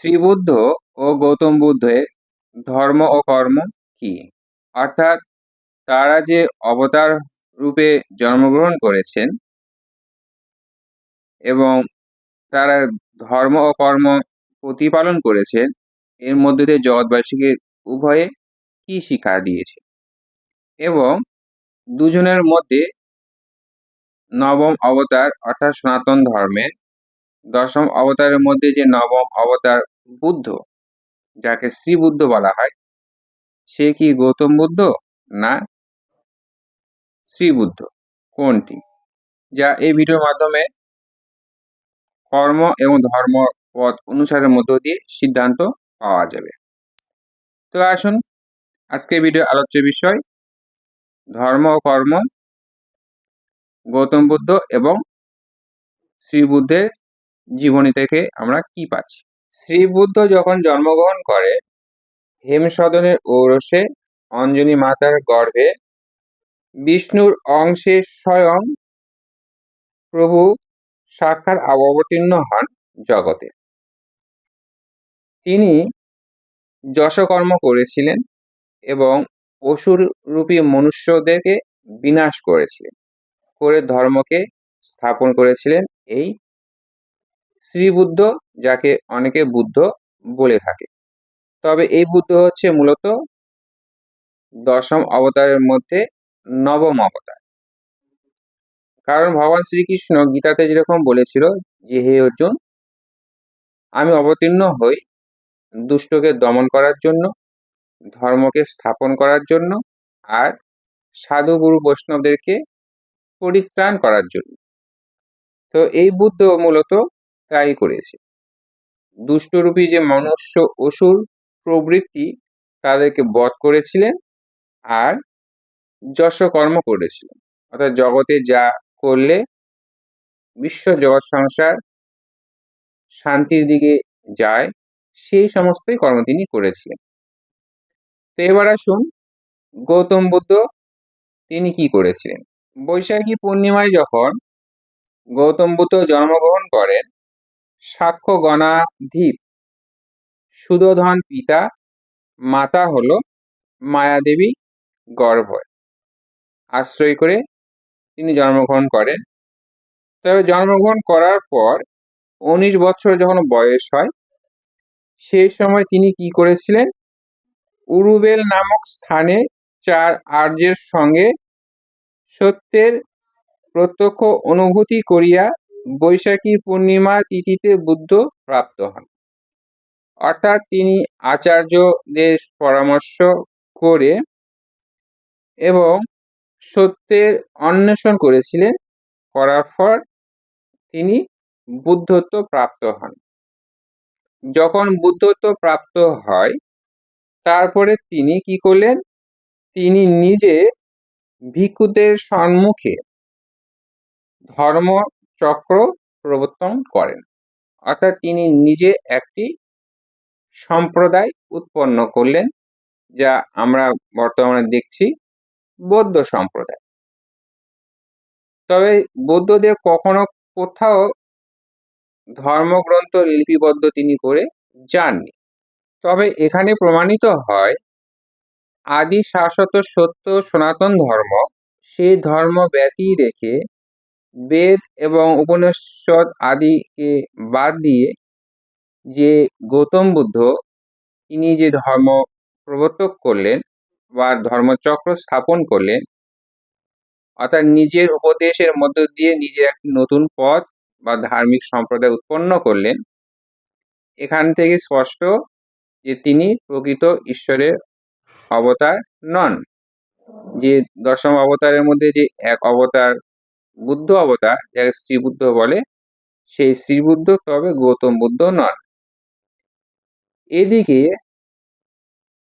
শ্রীবুদ্ধ ও গৌতম বুদ্ধের ধর্ম ও কর্ম কি? অর্থাৎ তারা যে অবতার রূপে জন্মগ্রহণ করেছেন এবং তারা ধর্ম ও কর্ম প্রতিপালন করেছেন, এর মধ্যে দিয়ে জগৎবাসীকে উভয়ে কি শিক্ষা দিয়েছে? এবং দুজনের মধ্যে নবম অবতার অর্থাৎ সনাতন ধর্মের দশম অবতারের মধ্যে যে নবম অবতার বুদ্ধ, যাকে শ্রী বুদ্ধ বলা হয়, সে কি গৌতম বুদ্ধ না শ্রী বুদ্ধ? কোনটি? যা এই ভিডিওর মাধ্যমে কর্ম এবং ধর্ম পথ অনুসারের মধ্য দিয়ে সিদ্ধান্ত পাওয়া যাবে। তো আসুন আজকে ভিডিও আলোচ্য বিষয়, ধর্ম ও কর্ম, গৌতম বুদ্ধ এবং শ্রী বুদ্ধের জীবনী থেকে আমরা কি পাচ্ছি? শ্রী বুদ্ধ যখন জন্মগ্রহণ করে হেমসদনের ঔরসে অঞ্জনী মাতার গর্ভে বিষ্ণুর অংশে স্বয়ং প্রভু সাক্ষাৎ অবতীর্ণ হন জগতে। তিনি যশকর্ম করেছিলেন এবং অসুররূপী মনুষ্যদেরকে বিনাশ করেছিলেন, করে ধর্মকে স্থাপন করেছিলেন এই শ্রীবুদ্ধ, যাকে অনেকে বুদ্ধ বলে থাকে। তবে এই বুদ্ধ হচ্ছে মূলত দশম অবতারের মধ্যে নবম অবতার। কারণ ভগবান শ্রীকৃষ্ণ গীতাতে যেরকম বলেছিল যে, হে অর্জুন, আমি অবতীর্ণ হই দুষ্টকে দমন করার জন্য, ধর্মকে স্থাপন করার জন্য আর সাধু গুরু বৈষ্ণবদেরকে পরিত্রাণ করার জন্য। তো এই বুদ্ধ মূলত তাই করেছে। দুষ্টরূপী যে মনুষ্য অসুর প্রবৃত্তি তাদেরকে বধ করেছিলেন আর যশকর্ম করেছিলেন। অর্থাৎ জগতে যা করলে বিশ্ব জগৎ সংসার শান্তির দিকে যায়, সেই সমস্তই কর্ম তিনি করেছিলেন। তো এবার আসুন গৌতম বুদ্ধ তিনি কি করেছিলেন? বৈশাখী পূর্ণিমায় যখন গৌতম বুদ্ধ জন্মগ্রহণ করেন সাক্ষ্য গণাধীপ সুদোধন পিতা, মাতা হলো মায়াদেবী গর্ভ আশ্রয় করে তিনি জন্মগ্রহণ করেন। তবে জন্মগ্রহণ করার পর উনিশ বছর যখন বয়স হয়, সেই সময় তিনি কি করেছিলেন? উরুবেল নামক স্থানে চার আর্যের সঙ্গে সত্যের প্রত্যক্ষ অনুভূতি করিয়া বৈশাখী পূর্ণিমা তিথিতে বুদ্ধ প্রাপ্ত হন। অর্থাৎ তিনি আচার্যদের পরামর্শ করে এবং সত্যের অন্বেষণ করেছিলেন, করার পর তিনি বুদ্ধত্ব প্রাপ্ত হন। যখন বুদ্ধত্ব প্রাপ্ত হয়, তারপরে তিনি কি করলেন? তিনি নিজে ভিক্ষুদের সম্মুখে ধর্মচক্র প্রবর্তন করেন। অর্থাৎ তিনি নিজে একটি সম্প্রদায় উৎপন্ন করলেন, যা আমরা বর্তমানে দেখছি বৌদ্ধ সম্প্রদায়। তবে বৌদ্ধদের কখনো কোথাও ধর্মগ্রন্থ লিপিবদ্ধ তিনি করে যাননি। তবে এখানে প্রমাণিত হয় আদি শাশ্বত সত্য সনাতন ধর্ম সেই ধর্ম ব্যতী রেখে বেদ এবং উপনিষদ আদিকে বাদ দিয়ে যে গৌতম বুদ্ধ, তিনি যে ধর্ম প্রবর্তক করলেন বা ধর্মচক্র স্থাপন করলেন, অর্থাৎ নিজের উপদেশের মধ্য দিয়ে নিজের একটি নতুন পথ বা ধার্মিক সম্প্রদায় উৎপন্ন করলেন, এখান থেকে স্পষ্ট যে তিনি প্রকৃত ঈশ্বরের অবতার নন। যে দশম অবতারের মধ্যে যে এক অবতার বুদ্ধ অবতার, যাকে শ্রীবুদ্ধ বলে, সেই শ্রীবুদ্ধ তবে গৌতম বুদ্ধ নন। এদিকে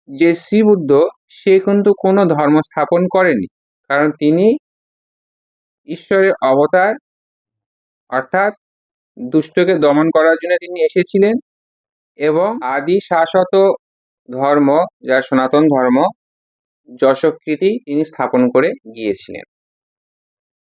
যে শ্রীবুদ্ধ সে কিন্তু কোনো ধর্ম স্থাপন করেনি, কারণ তিনি ঈশ্বরের অবতার, অর্থাৎ দুষ্টকে দমন করার জন্য তিনি এসেছিলেন এবং আদি শাশ্বত ধর্ম যা সনাতন ধর্ম যশকৃতি তিনি স্থাপন করে গিয়েছিলেন।